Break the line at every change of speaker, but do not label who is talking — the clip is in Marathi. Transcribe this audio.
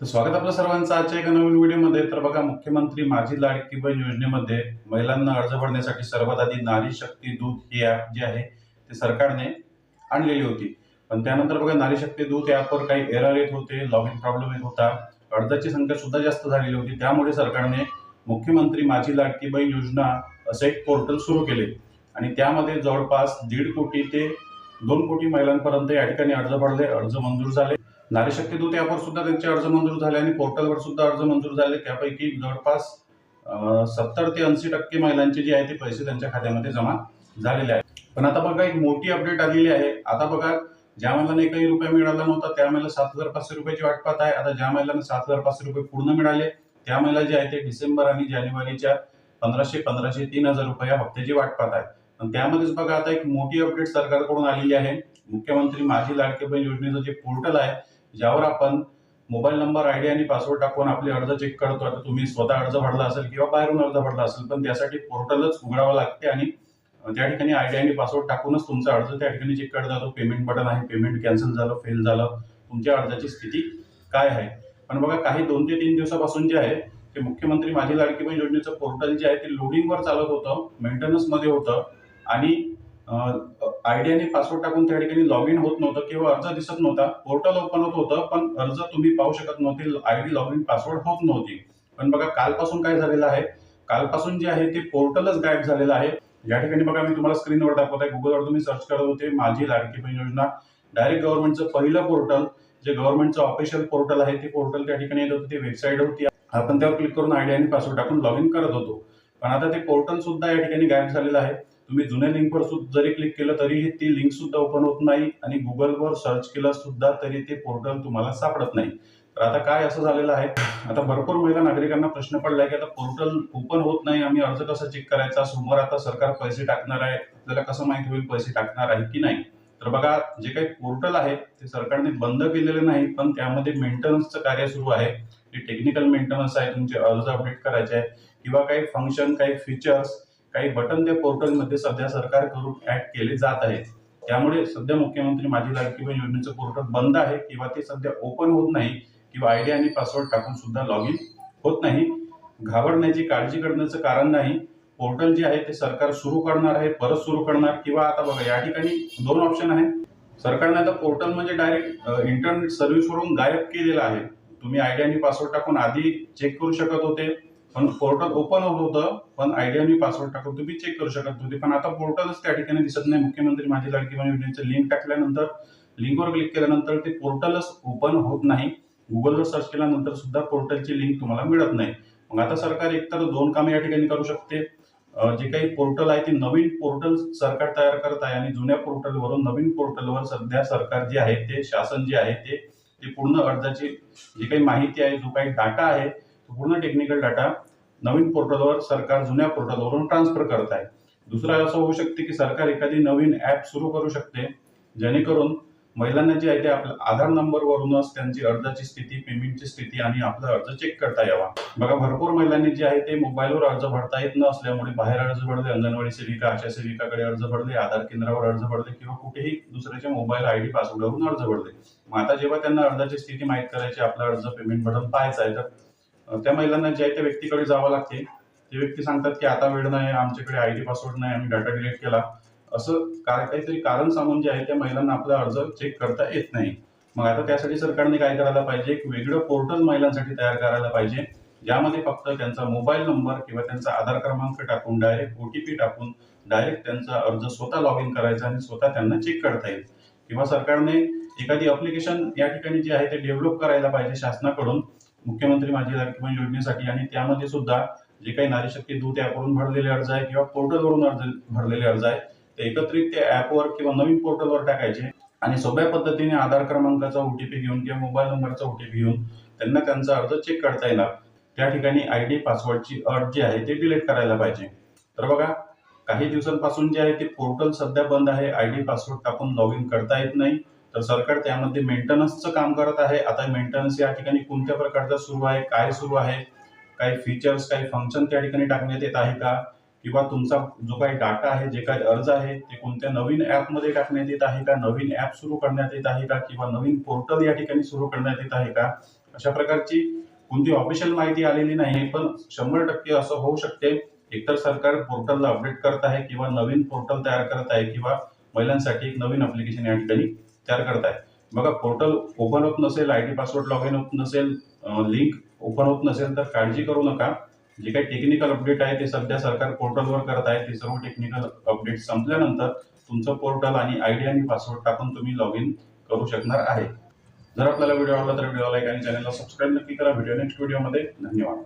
तर स्वागत आपलं सर्वांचं आजच्या एका नवीन व्हिडिओमध्ये. तर बघा मुख्यमंत्री माझी लाडकी बहीण योजनेमध्ये महिलांना अर्ज भरण्यासाठी सर्वात आधी नारी शक्ती दूत ही ॲप जी आहे ते सरकारने आणलेली होती. पण त्यानंतर बघा नारी शक्ती दूत ॲपवर काही एरर येत होते लॉग इन प्रॉब्लेम येत होता अर्जाची संख्या सुद्धा जास्त झालेली होती. त्यामुळे सरकारने मुख्यमंत्री माझी लाडकी बहीण योजना असं एक पोर्टल सुरू केले. आणि त्यामध्ये जवळपास दीड कोटी ते दोन कोटी महिलांपर्यंत या ठिकाणी अर्ज भरले अर्ज मंजूर झाले. नारी शक्ती दूत यावर सुद्धा त्यांचे अर्ज मंजूर झाले आणि पोर्टलवर सुद्धा अर्ज मंजूर झाले. त्यापैकी जवळपास सत्तर ते ऐंशी टक्के महिलांचे जे आहे ते पैसे त्यांच्या खात्यामध्ये जमा झालेले आहेत. पण आता बघा एक मोठी अपडेट आलेली आहे. आता बघा ज्या महिलांना एकही रुपया मिळाला नव्हता त्या महिला सात हजार पाचशे रुपयाची वाट पाहत आहे. आता ज्या महिलांना सात हजार पाचशे रुपये पूर्ण मिळाले त्या महिला जे आहे ते डिसेंबर आणि जानेवारीच्या पंधराशे पंधराशे तीन हजार रुपये या हप्त्याची वाट पाहत आहे पण त्यामध्येच बघा आता एक मोठी अपडेट सरकारकडून आलेली आहे. मुख्यमंत्री माझी लाडके बहीण योजनेचं जे पोर्टल आहे ज्यावर आपण मोबाईल नंबर आयडी आणि पासवर्ड टाकून आपले अर्ज चेक करतो आता तुम्ही स्वतः अर्ज भरला असेल किंवा बाहेरून अर्ज भरला असेल पण त्यासाठी पोर्टलच उघडावं लागते आणि त्या ठिकाणी आयडी आणि पासवर्ड टाकूनच तुमचा अर्ज त्या ठिकाणी चेक करता जातो पेमेंट बटन आहे पेमेंट कॅन्सल झालं फेल झालं तुमच्या अर्जाची स्थिती काय आहे? पण बघा काही दोन ते तीन दिवसापासून जे आहे ते मुख्यमंत्री माझी लाडकी बहीण योजनेचं पोर्टल जे आहे ते लोडिंगवर चालत होतं मेंटेनन्समध्ये होतं आणि आयडी आणि पासवर्ड टाकून त्या ठिकाणी लॉग इन होत नव्हतं किंवा अर्ज दिसत नव्हता. पोर्टल ओपन होत होतं पण अर्ज तुम्ही पाहू शकत नव्हते आयडी लॉग इन पासवर्ड होत नव्हती. पण बघा कालपासून काय झालेलं आहे? कालपासून जे आहे ते पोर्टलच गायब झालेलं आहे. या ठिकाणी बघा मी तुम्हाला स्क्रीनवर दाखवत आहे गुगलवर तुम्ही सर्च करत होते माझी लाडकी बहीण योजना. डायरेक्ट गव्हर्नमेंटचं पहिलं पोर्टल जे गव्हर्नमेंटचं ऑफिशियल पोर्टल आहे ते पोर्टल त्या ठिकाणी येत होतं ते वेबसाईट होती. आपण त्यावर क्लिक करून आयडी आणि पासवर्ड टाकून लॉग इन करत होतो. पण आता ते पोर्टल सुद्धा या ठिकाणी गायब झालेलं आहे. तुम्ही जुन्या लिंकवर सुद्धा जरी क्लिक केलं तरीही ती लिंक सुद्धा ओपन होत नाही आणि गुगलवर सर्च केलं सुद्धा तरी ते पोर्टल तुम्हाला सापडत नाही. तर आता काय असं झालेलं आहे? आता भरपूर महिला नागरिकांना प्रश्न पडलाय की आता पोर्टल ओपन होत नाही आम्ही अर्ज कसा चेक करायचा? समोर आता सरकार पैसे टाकणार आहे. आपल्याला कसं माहिती होईल पैसे टाकणार आहे की नाही? तर बघा जे काही पोर्टल आहे ते सरकारने बंद केलेले नाही पण त्यामध्ये मेंटेनन्सचं कार्य सुरू आहे. जे टेक्निकल मेंटेनन्स आहे तुमचे अर्ज अपडेट करायचे आहे. किंवा काही फंक्शन काही फीचर्स काही बटन त्या पोर्टलमध्ये सध्या सरकारकडून ऍड केले जात आहेत त्यामुळे सध्या मुख्यमंत्री माझी लाडकी बहीण योजनेचं पोर्टल बंद आहे किंवा ते सध्या ओपन होत नाही किंवा आयडी आणि पासवर्ड टाकून सुद्धा लॉग इन होत नाही. घाबरण्याची काळजी करण्याचं कारण नाही. पोर्टल जे आहे ते सरकार सुरू करणार आहे परत सुरू करणार किंवा आता बघा या ठिकाणी दोन ऑप्शन आहे सरकारने आता पोर्टल म्हणजे डायरेक्ट इंटरनेट सर्व्हिसवरून गायब केलेलं आहे. तुम्ही आयडी आणि पासवर्ड टाकून आधी चेक करू शकत होते. पण पोर्टल ओपन होत होतं पण आयडिया मी पासवर्ड टाकून तुम्ही चेक करू शकत होते पण आता पोर्टलच त्या ठिकाणी दिसत नाही. मुख्यमंत्री माझी लाडकी बहीण योजनेचं लिंक टाकल्यानंतर लिंकवर क्लिक केल्यानंतर ते पोर्टलच ओपन होत नाही. गुगलवर सर्च केल्यानंतर सुद्धा पोर्टलची लिंक तुम्हाला मिळत नाही. मग आता सरकार एकतर दोन कामे या ठिकाणी करू शकते. जे काही पोर्टल आहे ते नवीन पोर्टल सरकार तयार करत आहे आणि जुन्या पोर्टलवरून नवीन पोर्टलवर सध्या सरकार जे आहे ते शासन जे आहे ते ते पूर्ण अर्जाची जी काही माहिती आहे जो काही डाटा आहे पूर्ण टेक्निकल डाटा नवीन पोर्टलवर सरकार जुन्या पोर्टलवरून ट्रान्सफर करत आहे दुसरं असं होऊ शकते की सरकार एखादी नवीन ॲप सुरू करू शकते जेणेकरून महिलांना जे आहे ते आपल्या आधार नंबरवरूनच त्यांची अर्जाची स्थिती पेमेंटची स्थिती आणि आपला अर्ज चेक करता यावा. बघा भरपूर महिलांनी जे आहे ते मोबाईलवर अर्ज भरता येत नसल्यामुळे बाहेर अर्ज भरले अंगणवाडी सेविका आशा सेविकाकडे अर्ज भरले आधार केंद्रावर अर्ज भरले किंवा कुठेही दुसऱ्याच्या मोबाईल आय डी पासवर्डवरून अर्ज भरले. मग आता जेव्हा त्यांना अर्जाची स्थिती माहीत करायची आपला अर्ज पेमेंट बटन पाहायचा आहे तर त्या महिलांना जे आहे त्या व्यक्तीकडे जावं लागते ते व्यक्ती सांगतात की आता वेळ नाही आमच्याकडे आय डी पासवर्ड नाही आम्ही डाटा डिलीट केला. असं काय काहीतरी कारण सांगून जे आहे त्या महिलांना आपला अर्ज चेक करता येत नाही. मग आता त्यासाठी सरकारने काय करायला पाहिजे? एक वेगळं पोर्टल महिलांसाठी तयार करायला पाहिजे ज्यामध्ये फक्त त्यांचा मोबाईल नंबर किंवा त्यांचा आधार क्रमांक टाकून डायरेक्ट ओ टी पी टाकून डायरेक्ट त्यांचा अर्ज स्वतः लॉग इन करायचा आणि स्वतः त्यांना चेक करता येईल. किंवा सरकारने एखादी अप्लिकेशन या ठिकाणी जे आहे ते डेव्हलप करायला पाहिजे शासनाकडून मुख्यमंत्री माझी लाडकी योजनेसाठी आणि त्यामध्ये सुद्धा जे काही नारी शक्ती दूत ॲपवरून भरलेले अर्ज आहे किंवा पोर्टलवरून अर्ज भरलेले अर्ज आहे ते एकत्रित त्या ॲपवर किंवा नवीन पोर्टलवर टाकायचे आणि सोप्या पद्धतीने आधार क्रमांकाचा ओटीपी घेऊन किंवा मोबाईल नंबरचा ओटीपी घेऊन त्यांना त्यांचा अर्ज चेक करता येणार. त्या ठिकाणी आय डी पासवर्डची अट जी आहे ते डिलीट करायला पाहिजे. तर बघा काही दिवसांपासून जे आहे ते पोर्टल सध्या बंद आहे आय डी पासवर्ड टाकून लॉग इन करता येत नाही. तर सरकार त्यामध्ये मेंटेनन्सचं काम करत आहे. आता मेंटेनन्स या ठिकाणी कोणत्या प्रकारचा सुरू आहे काय सुरू आहे काही फीचर्स काही फंक्शन त्या ठिकाणी टाकण्यात येत आहे का? किंवा तुमचा जो काही डाटा आहे जे काही अर्ज आहे ते कोणत्या नवीन ॲपमध्ये टाकण्यात येत आहे का? नवीन ॲप सुरू करण्यात येत आहे का? किंवा नवीन पोर्टल या ठिकाणी सुरू करण्यात येत आहे का? अशा प्रकारची कोणती ऑफिशियल माहिती आलेली नाही पण शंभर टक्के असं होऊ शकते. एकतर सरकार पोर्टलला अपडेट करत आहे किंवा नवीन पोर्टल तयार करत आहे किंवा महिलांसाठी एक नवीन अप्लिकेशन या ठिकाणी तयार करत आहे बघा पोर्टल ओपन होत नसेल I D password log in होत नसेल लिंक ओपन होत नसेल तर काळजी करू नका. जे काही टेक्निकल अपडेट आहे ते सध्या सरकार पोर्टलवर करत आहे. ते सर्व टेक्निकल अपडेट संपल्यानंतर तुमचं पोर्टल आणि आय डी आणि पासवर्ड टाकून तुम्ही लॉग इन करू शकणार आहे. जर आपल्याला व्हिडिओ आवडला तर व्हिडिओ लाईक आणि चॅनलला सबस्क्राईब नक्की करा. व्हिडिओ नेक्स्ट व्हिडिओमध्ये धन्यवाद.